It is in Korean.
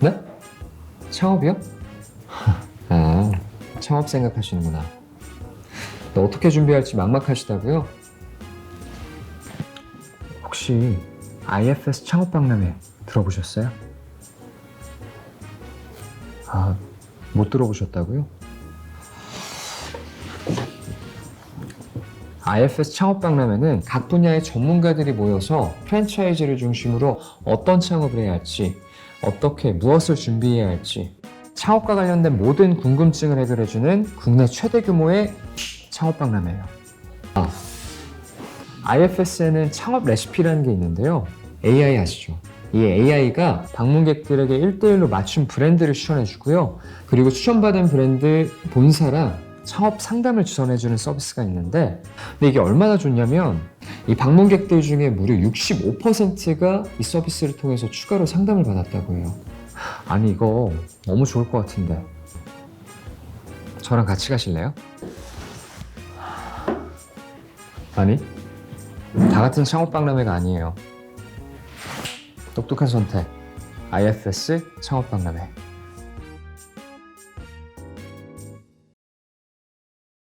네? 창업이요? 아, 창업 생각하시는구나. 너 어떻게 준비할지 막막하시다고요? 혹시 IFS 창업 박람회 들어보셨어요? 아, 못 들어보셨다고요? IFS 창업 박람회는 각 분야의 전문가들이 모여서 프랜차이즈를 중심으로 어떤 창업을 해야 할지, 어떻게 무엇을 준비해야 할지, 창업과 관련된 모든 궁금증을 해결해주는 국내 최대 규모의 창업 박람회예요. 아, IFS에는 창업 레시피라는 게 있는데요. AI 아시죠? 이 AI가 방문객들에게 1대1로 맞춤 브랜드를 추천해주고요. 그리고 추천받은 브랜드 본사랑 창업 상담을 지원해주는 서비스가 있는데, 근데 이게 얼마나 좋냐면, 이 방문객들 중에 무려 65%가 이 서비스를 통해서 추가로 상담을 받았다고 해요. 아니, 이거 너무 좋을 것 같은데. 저랑 같이 가실래요? 아니, 다 같은 창업 박람회가 아니에요. 똑똑한 선택. IFS 창업 박람회.